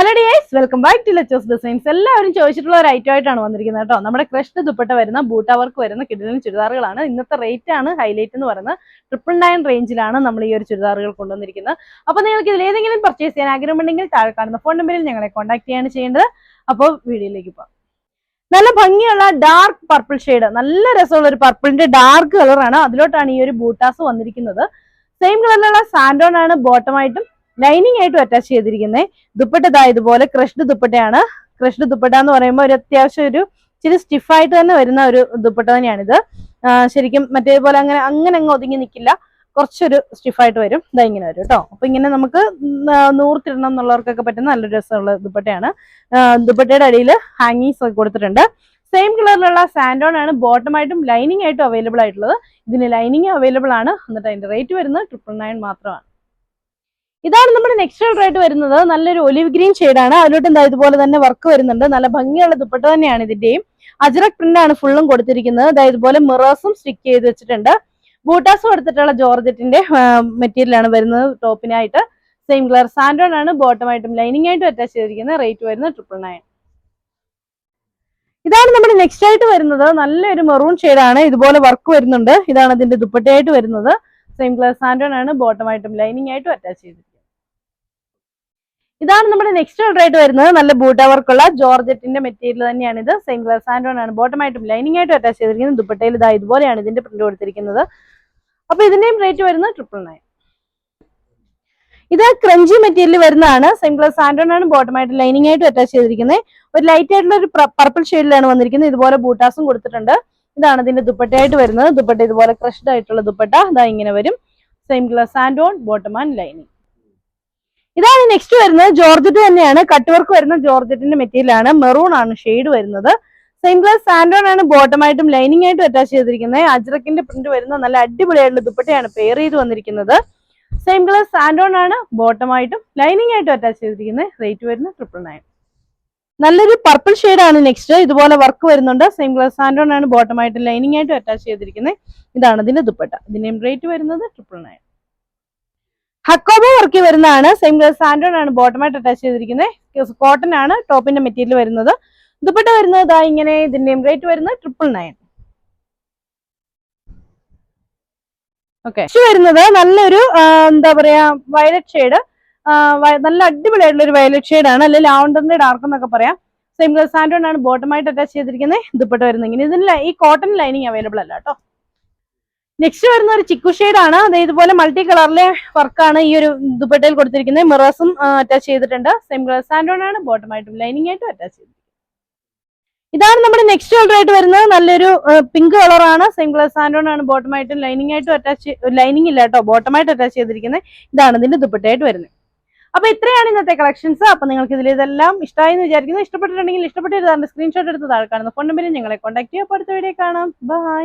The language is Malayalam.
Hello dears welcome back to ലച്ചേഴ്സ് designs എല്ലാവരും ചോദിച്ചിട്ടുള്ള ഒരു ഐറ്റം ആയിട്ടാണ് വന്നിരിക്കുന്നത് കേട്ടോ. നമ്മുടെ ക്രഷ്ഡ് ദുപ്പട്ട വരുന്ന ബൂട്ടാ വർക്ക് വരുന്ന കിടിലൻ ചുരിദാറുകളാണ്. ഇന്നത്തെ റേറ്റ് ആണ് ഹൈലൈറ്റ് എന്ന് പറയുന്നത്. ട്രിപ്പിൾ നയൻ റേഞ്ചിലാണ് നമ്മൾ ഈ ഒരു ചുരിദാറുകൾ കൊണ്ടുവന്നിരിക്കുന്നത്. അപ്പോൾ നിങ്ങൾക്ക് ഇതിൽ ഏതെങ്കിലും പർച്ചേസ് ചെയ്യാൻ ആഗ്രഹമുണ്ടെങ്കിൽ താഴെ കാണുന്ന ഫോൺ നമ്പറിൽ ഞങ്ങളെ കോൺടാക്ട് ചെയ്യാണ് ചെയ്യേണ്ടത്. അപ്പോൾ വീഡിയോയിലേക്ക് പോകാം. നല്ല ഭംഗിയുള്ള ഡാർക്ക് പർപ്പിൾ ഷെയ്ഡ് നല്ല രസമുള്ള ഒരു പർപ്പിളിന്റെ ഡാർക്ക് കളറാണ് അതിലോട്ടാണ് ഈ ഒരു ബൂട്ടാസ് വന്നിരിക്കുന്നത്. സെയിം കളറിലുള്ള സാൻഡോൺ ആണ് ബോട്ടമായിട്ടും ലൈനിങ് ആയിട്ടും അറ്റാച്ച് ചെയ്തിരിക്കുന്നത് ദുപ്പട്ട ഇതുപോലെ ക്രഷ്ഡ് ദുപ്പട്ടയാണ്. ക്രഷ്ഡ് ദുപ്പട്ട എന്ന് പറയുമ്പോൾ ഒരു അത്യാവശ്യം ഒരു ഇച്ചിരി സ്റ്റിഫായിട്ട് തന്നെ വരുന്ന ഒരു ദുപ്പട്ട തന്നെയാണിത്. ശരിക്കും മറ്റേപോലെ അങ്ങനെ അങ്ങനെ അങ്ങ് ഒതുങ്ങി നിൽക്കില്ല കുറച്ചൊരു സ്റ്റിഫായിട്ട് വരും. ഇതാ ഇങ്ങനെ വരും കേട്ടോ അപ്പൊ ഇങ്ങനെ നമുക്ക് നൂർത്തിടണം എന്നുള്ളവർക്കൊക്കെ പറ്റുന്ന നല്ലൊരു രസമുള്ള ദുപ്പട്ടയാണ്. ദുപ്പട്ടയുടെ അടിയിൽ ഹാങ്ങിങ്സ് ഒക്കെ കൊടുത്തിട്ടുണ്ട്. സെയിം കളറിലുള്ള സാൻഡോൺ ആണ് ബോട്ടമായിട്ടും ലൈനിങ് ആയിട്ടും അവൈലബിൾ ആയിട്ടുള്ളത്. ഇതിന് ലൈനിങ് അവൈലബിൾ ആണ്. എന്നിട്ട് അതിന്റെ റേറ്റ് വരുന്നത് ട്രിപ്പിൾ നയൻ മാത്രമാണ്. ഇതാണ് നമ്മുടെ നെക്സ്റ്റ് കളർ ആയിട്ട് വരുന്നത്. നല്ലൊരു ഒലിവ് ഗ്രീൻ ഷെയ്ഡാണ് അതിലോട്ട് എന്താ ഇതുപോലെ തന്നെ വർക്ക് വരുന്നുണ്ട്. നല്ല ഭംഗിയുള്ള ദുപ്പട്ട തന്നെയാണ് ഇതിന്റെയും. അജറക് പ്രിന്റ് ആണ് ഫുള്ളും കൊടുത്തിരിക്കുന്നത്. അതായത് ഇതുപോലെ മിറേഴ്സും സ്റ്റിക്ക് ചെയ്ത് വെച്ചിട്ടുണ്ട്. ബൂട്ടാസ് കൊടുത്തിട്ടുള്ള ജോർജറ്റിന്റെ മെറ്റീരിയൽ ആണ് വരുന്നത് ടോപ്പിനായിട്ട്. സെയിം കളർ സാൻഡോൺ ആണ് ബോട്ടമായിട്ടും ലൈനിങ് ആയിട്ടും അറ്റാച്ച് ചെയ്തിരിക്കുന്നത്. റേറ്റ് വരുന്നത് ട്രിപ്പിൾ നയൻ ഇതാണ് നമ്മുടെ നെക്സ്റ്റ് ആയിട്ട് വരുന്നത്. നല്ലൊരു മെറൂൺ ആണ്. ഇതുപോലെ വർക്ക് വരുന്നുണ്ട്. ഇതാണ് ഇതിന്റെ ദുപ്പട്ടയായിട്ട് വരുന്നത്. സെയിം കളർ സാൻഡോൺ ആണ് ബോട്ടമായിട്ടും ലൈനിങ് ആയിട്ടും അറ്റാച്ച് ചെയ്തിരിക്കുന്നത്. ഇതാണ് നമ്മുടെ നെക്സ്റ്റ് ഓർഡർ ആയിട്ട് വരുന്നത്. നല്ല ബൂട്ട വർക്കുള്ള ജോർജറ്റിന്റെ മെറ്റീരിയൽ തന്നെയാണ് ഇത് സെയിം ഗ്ലാസ് സാൻഡോൺ ആണ്. ബോട്ടമായിട്ടും ലൈനിങ് ആയിട്ടും അറ്റാച്ച് ചെയ്തിരിക്കുന്നത്. ദുപ്പട്ടയിൽ ഇതാ ഇതുപോലെയാണ് ഇതിന്റെ പ്രിന്റ് കൊടുത്തിരിക്കുന്നത്. അപ്പൊ ഇതിന്റെയും റേറ്റ് വരുന്നത് ട്രിപ്പിൾ നയൻ ഇത് ക്രഞ്ചി മെറ്റീരിയൽ വരുന്നതാണ്. സെയിം ഗ്ലാസ് സാൻഡോൺ ആണ് ബോട്ടമായിട്ട് ലൈനിങ് ആയിട്ടും അറ്റാച്ച് ചെയ്തിരിക്കുന്നത്. ഒരു ലൈറ്റ് ആയിട്ടുള്ള ഒരു പർപ്പിൾ ഷെയ്ഡിലാണ് വന്നിരിക്കുന്നത്. ഇതുപോലെ ബൂട്ടാസും കൊടുത്തിട്ടുണ്ട്. ഇതാണ് ഇതിന്റെ ദുപ്പട്ടയായിട്ട് വരുന്നത്. ദുപ്പട്ട ഇതുപോലെ ക്രഷ്ഡ് ആയിട്ടുള്ള ദുപ്പട്ട. ഇതാ ഇങ്ങനെ വരും. Same glass and on bottom and lining ഇതാണ് നെക്സ്റ്റ് വരുന്നത്. ജോർജറ്റ് തന്നെയാണ്. കട്ട് വർക്ക് വരുന്ന ജോർജറ്റിന്റെ മെറ്റീരിയൽ ആണ്. മെറൂൺ ആണ്. ഷെയ്ഡ് വരുന്നത്. സെയിം കളർ സാൻഡോൺ ആണ് ബോട്ടമായിട്ടും ലൈനിങ് ആയിട്ടും അറ്റാച്ച് ചെയ്തിരിക്കുന്നത്. അജ്രക്കിന്റെ പ്രിന്റ് വരുന്ന നല്ല അടിപൊളിയായിട്ടുള്ള ദുപ്പട്ടയാണ് പെയർ ചെയ്ത് വന്നിരിക്കുന്നത്. സെയിം കളർ സാൻഡോൺ ആണ് ബോട്ടമായിട്ടും ലൈനിങ് ആയിട്ടും അറ്റാച്ച് ചെയ്തിരിക്കുന്നത്. റേറ്റ് വരുന്നത് ട്രിപ്പിൾ നയൻ നല്ലൊരു പർപ്പിൾ ആണ് നെക്സ്റ്റ് ഇതുപോലെ വർക്ക് വരുന്നുണ്ട്. സെയിം കളർ സാൻഡോൺ ആണ് ബോട്ടമായിട്ടും ലൈനിങ് ആയിട്ടും അറ്റാച്ച് ചെയ്തിരിക്കുന്നത്. ഇതാണ് ഇതിന്റെ ദുപ്പട്ട. ഇതിന്റെയും റേറ്റ് വരുന്നത് ട്രിപ്പിൾ നയൻ ഹക്കോബ വർക്ക് വരുന്നതാണ്. സെയിം സാൻഡോൺ ആണ് ബോട്ടമായിട്ട് അറ്റാച്ച് ചെയ്തിരിക്കുന്നത് കോട്ടൺ ആണ് ടോപ്പിന്റെ മെറ്റീരിയൽ വരുന്നത്. ദുപ്പട്ട വരുന്നത് ഇതാ ഇങ്ങനെ ഇതിന്റെ റേറ്റ് വരുന്നത് ട്രിപ്പിൾ നയൻ ഓക്കെ വരുന്നത് നല്ലൊരു എന്താ പറയാ വയലറ്റ് ഷെയ്ഡ് നല്ല അടിപൊളിയായിട്ടുള്ള ഒരു വയലറ്റ് ഷെയ്ഡ് ആണ്. അല്ലെങ്കിൽ ലാവണ്ടറിന്റെ ഡാർക്ക് എന്നൊക്കെ പറയാം. സെയിം സാൻഡോൺ ആണ് ബോട്ടമായിട്ട് അറ്റാച്ച് ചെയ്തിരിക്കുന്നത് ദുപ്പട്ട വരുന്നത് ഇങ്ങനെ. ഇതിന് ഈ കോട്ടൺ ലൈനിങ് അവൈലബിൾ അല്ല കേട്ടോ. നെക്സ്റ്റ് വരുന്ന ഒരു ചിക്കു ഷെയ്ഡ് ആണ് അത് ഇതുപോലെ മൾട്ടി കളറിലെ വർക്കാണ് ഈ ഒരു ദുപ്പട്ടയിൽ കൊടുത്തിരിക്കുന്നത്. മിറേഴ്സും അറ്റാച്ച് ചെയ്തിട്ടുണ്ട്. സെയിം കളർ സാൻഡോൺ ആണ്. ബോട്ടമായിട്ടും ലൈനിങ് ആയിട്ടും അറ്റാച്ച് ചെയ്തിരിക്കുന്നത് ഇതാണ് നമ്മുടെ നെക്സ്റ്റ് കളർ ആയിട്ട് വരുന്നത്. നല്ലൊരു പിങ്ക് കളറാണ് സെയിം കളർ സാൻഡോൺ ആണ്. ബോട്ടമായിട്ടും ലൈനിങ് ആയിട്ടും അറ്റാച്ച് ലൈനിങ് ഇല്ല കേട്ടോ. ബോട്ടമായിട്ട് അറ്റാച്ച് ചെയ്തിരിക്കുന്നത്. ഇതാണ് ഇതിന്റെ ദുപ്പട്ടയായിട്ട് വരുന്നത്. അപ്പൊ ഇത്രയാണ് ഇന്നത്തെ കളക്ഷൻസ് അപ്പൊ നിങ്ങൾക്ക് ഇതിൽ ഇതെല്ലാം ഇഷ്ടമായി എന്ന് വിചാരിക്കുന്നു. ഇഷ്ടപ്പെട്ടിട്ടുണ്ടെങ്കിൽ ഇഷ്ടപ്പെട്ടിരുന്ന സ്ക്രീൻഷോട്ട് എടുത്ത് താഴെ കാണുന്ന ഫോൺ നമ്പറിൽ ഞങ്ങളെ കോൺടാക്ട് ചെയ്യുക അപ്പോൾ അടുത്ത വീഡിയോ കാണാം. ബൈ